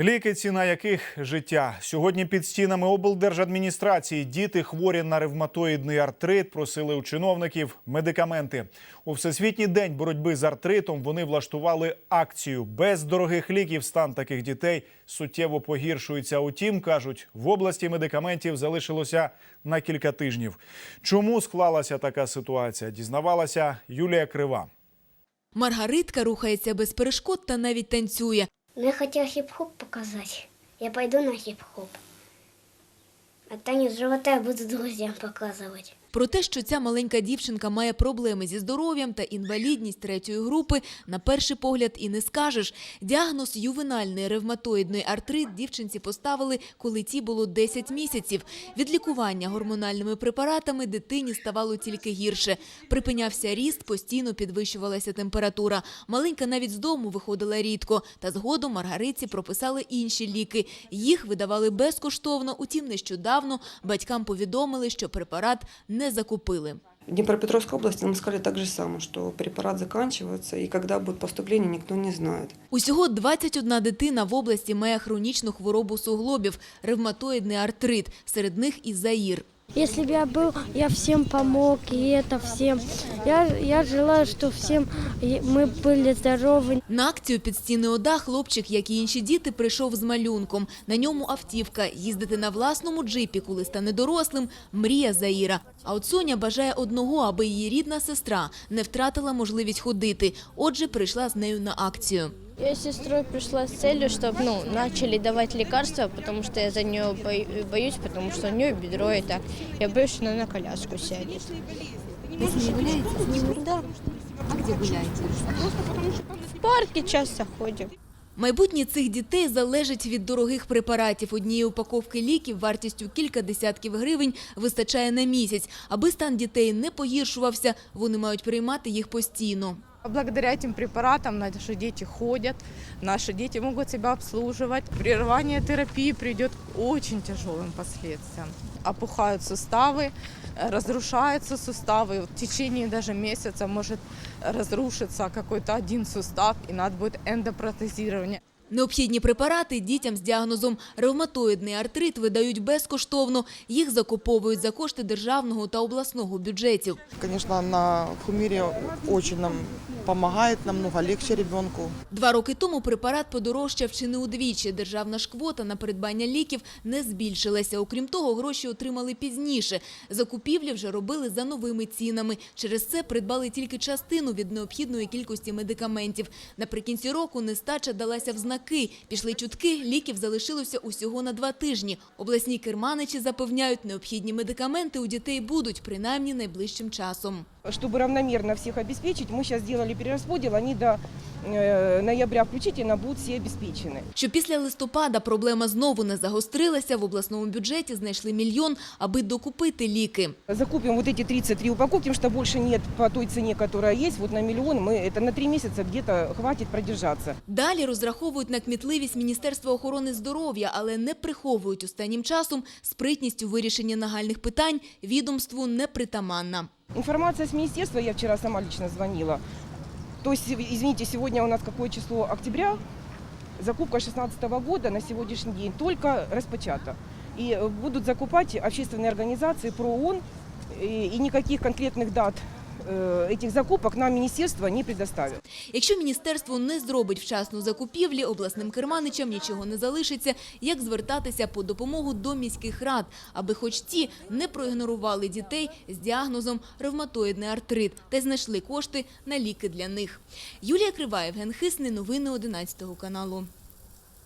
Ліки, ціна яких життя. Сьогодні під стінами облдержадміністрації діти хворі на ревматоїдний артрит просили у чиновників медикаменти. У Всесвітній день боротьби з артритом вони влаштували акцію. Без дорогих ліків стан таких дітей суттєво погіршується. Утім, кажуть, в області медикаментів залишилося на кілька тижнів. Чому склалася така ситуація? Дізнавалася Юлія Крива. Маргаритка рухається без перешкод та навіть танцює. Ну, я хотела хип-хоп показать. Я пойду на хип-хоп. А танец живота я буду друзьям показывать. Про те, що ця маленька дівчинка має проблеми зі здоров'ям та інвалідність третьої групи, на перший погляд і не скажеш. Діагноз ювенальний ревматоїдний артрит дівчинці поставили, коли ті було 10 місяців. Від лікування гормональними препаратами дитині ставало тільки гірше. Припинявся ріст, постійно підвищувалася температура. Маленька навіть з дому виходила рідко. Та згодом Маргариці прописали інші ліки. Їх видавали безкоштовно. Утім, нещодавно батькам повідомили, що препарат не закупили. В Днепропетровской области нам сказали так же само, що препарат закінчується і коли буде поступлення, ніхто не знає. Усього 21 дитина в області має хронічну хворобу суглобів – ревматоїдний артрит. Серед них і Заїр. Если бы я был, я всем помог, и это всем. Я, я желаю, что всем и мы были здоровы. На акцію під стіни ОДА хлопчик, як і інші діти, прийшов з малюнком. На ньому автівка. Їздити на власному джипі, коли стане дорослим – мрія Заїра. А от Соня бажає одного, аби її рідна сестра не втратила можливість ходити. Отже, прийшла з нею на акцію. Я с сестрой пришла с целью, чтобы ну, начали давать лекарства, потому что я за нее боюсь, потому что у нее бедро и так. Я боюсь, что она на коляску сядет. Вы с ней гуляете? Гуляете? В парке часто ходим. Майбутнє цих дітей залежить від дорогих препаратів. Однієї упаковки ліків вартістю кілька десятків гривень вистачає на місяць. Аби стан дітей не погіршувався, вони мають приймати їх постійно. Благодаря этим препаратам наши дети ходят, наши дети могут себя обслуживать. Прерывание терапии приведет к очень тяжелым последствиям. Опухают суставы, э, разрушаются суставы. В течение даже месяца может разрушиться какой-то один сустав, и надо будет эндопротезирование. Необхідні препарати дітям з діагнозом ревматоїдний артрит видають безкоштовно. Їх закуповують за кошти державного та обласного бюджетів. Конечно, на Хумире очень нам помогает, намного легче ребенку. Два роки тому препарат подорожчав чи не удвічі. Державна ж квота на придбання ліків не збільшилася. Окрім того, гроші отримали пізніше. Закупівлі вже робили за новими цінами. Через це придбали тільки частину від необхідної кількості медикаментів. Наприкінці року нестача далася в знаки. Пішли чутки, ліків залишилося усього на два тижні. Обласні керманичі запевняють, необхідні медикаменти у дітей будуть, принаймні найближчим часом. Чтобы равномерно всех обеспечить, мы сейчас сделали перерасподел, они до э, ноября включительно будут все обеспечены. Що після листопада проблема знову не загострилася, в обласному бюджеті знайшли мільйон, аби докупити ліки. Закупим вот эти 33 упаковки, потому что больше нет по той цене, которая есть, вот на миллион, мы это на три месяца где-то хватит продержаться. Далі розраховують на кмітливість Міністерства охорони здоров'я, але не приховують останнім часом спритність у вирішенні нагальних питань відомству непритаманна. Информация с министерства, я вчера сама лично звонила. То есть, извините, сегодня у нас какое число октября, закупка 2016 года на сегодняшний день только распочата. И э, будут закупать общественные организации ПРООН, и, и никаких конкретных дат э, этих закупок нам министерство не предоставит. Якщо міністерство не зробить вчасну закупівлі, обласним керманичам нічого не залишиться, як звертатися по допомогу до міських рад, аби хоч ті не проігнорували дітей з діагнозом ревматоїдний артрит та знайшли кошти на ліки для них. Юлія Крива, Євген новини 11 каналу.